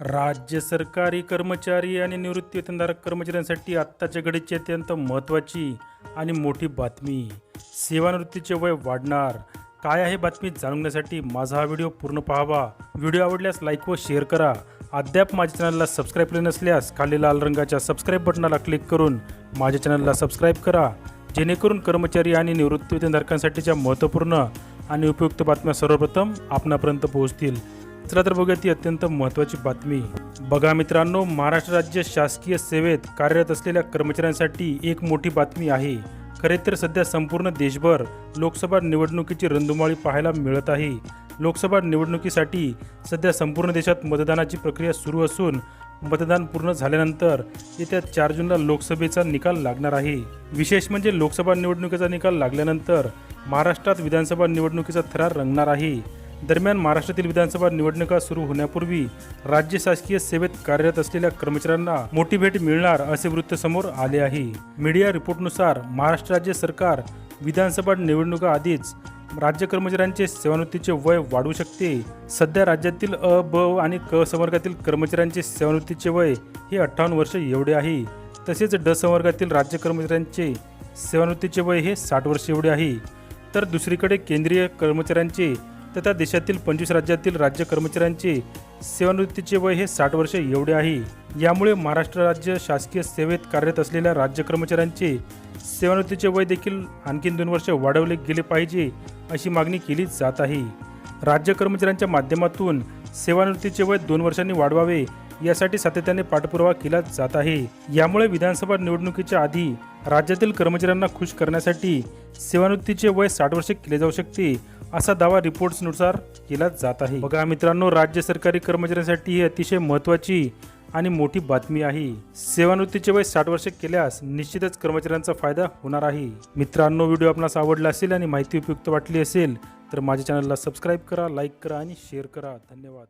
राज्य सरकारी कर्मचारी आणि निवृत्तीवेतनधारक कर्मचाऱ्यांसाठी आत्ताच्या घडीची अत्यंत महत्त्वाची आणि मोठी बातमी. सेवानिवृत्तीचे वय वाढणार. काय आहे बातमी जाणून घेण्यासाठी माझा हा व्हिडिओ पूर्ण पाहावा. व्हिडिओ आवडल्यास लाईक व शेअर करा. अद्याप माझ्या चॅनलला सबस्क्राईब केले नसल्यास खाली लाल रंगाच्या सबस्क्राईब बटनाला क्लिक करून माझ्या चॅनलला सबस्क्राईब करा. जेणेकरून कर्मचारी आणि निवृत्तीवेतनधारकांसाठीच्या महत्त्वपूर्ण आणि उपयुक्त बातम्या सर्वप्रथम आपणापर्यंत पोहोचतील. चला तर बघूया ती अत्यंत महत्त्वाची बातमी. बघा मित्रांनो महाराष्ट्र राज्य शासकीय सेवेत कार्यरत असलेल्या कर्मचाऱ्यांसाठी एक मोठी बातमी आहे. खरे तर सध्या संपूर्ण देशभर लोकसभा निवडणुकीची रंधुमाळी पाहायला मिळत आहे. लोकसभा निवडणुकीसाठी सध्या संपूर्ण देशात मतदानाची प्रक्रिया सुरू असून मतदान पूर्ण झाल्यानंतर येत्या चार जूनला लोकसभेचा निकाल लागणार आहे. विशेष म्हणजे लोकसभा निवडणुकीचा निकाल लागल्यानंतर महाराष्ट्रात विधानसभा निवडणुकीचा थरार रंगणार आहे. दरम्यान महाराष्ट्रातील विधानसभा निवडणुका सुरू होण्यापूर्वी राज्य शासकीय सेवेत कार्यरत असलेल्या कर्मचाऱ्यांना मोठी भेट मिळणार असे वृत्त समोर आले आहे. मीडिया रिपोर्टनुसार महाराष्ट्र राज्य सरकार विधानसभा निवडणुका आधीच राज्य कर्मचाऱ्यांचे सेवानिवृत्तीचे वय वाढू शकते. सध्या राज्यातील अ ब आणि क संवर्गातील कर्मचाऱ्यांचे सेवानिवृत्तीचे वय हे अठ्ठावन्न वर्ष एवढे आहे. तसेच ड संवर्गातील राज्य कर्मचाऱ्यांचे सेवानिवृत्तीचे वय हे साठ वर्ष एवढे आहे. तर दुसरीकडे केंद्रीय कर्मचाऱ्यांचे तथा देशातील पंचवीस राज्यातील राज्य कर्मचाऱ्यांचे सेवानिवृत्तीचे वय हे साठ वर्ष एवढे आहे. यामुळे महाराष्ट्र राज्य शासकीय सेवेत कार्यरत असलेल्या राज्य कर्मचाऱ्यांचे सेवानिवृत्तीचे वय देखील आणखीन दोन वर्ष वाढवले गेले पाहिजे अशी मागणी केली जात आहे. राज्य कर्मचाऱ्यांच्या माध्यमातून सेवानिवृत्तीचे वय दोन वर्षांनी वाढवावे यासाठी सातत्याने पाठपुरावा केला जात आहे. यामुळे विधानसभा निवडणुकीच्या आधी राज्यातील कर्मचाऱ्यांना खुश करण्यासाठी सेवानिवृत्तीचे वय साठ वर्षे केले जाऊ शकते असा दावा रिपोर्ट्सनुसार केला जात आहे. बघा मित्रांनो राज्य सरकारी कर्मचाऱ्यांसाठी ही अतिशय महत्त्वाची आणि मोठी बातमी आहे. सेवानिवृत्तीचे वय साठ वर्षे केल्यास निश्चितच कर्मचाऱ्यांचा फायदा होणार आहे. मित्रांनो व्हिडिओ आपणास आवडला असेल आणि माहिती उपयुक्त वाटली असेल तर माझ्या चॅनलला सबस्क्राईब करा लाईक करा आणि शेअर करा. धन्यवाद.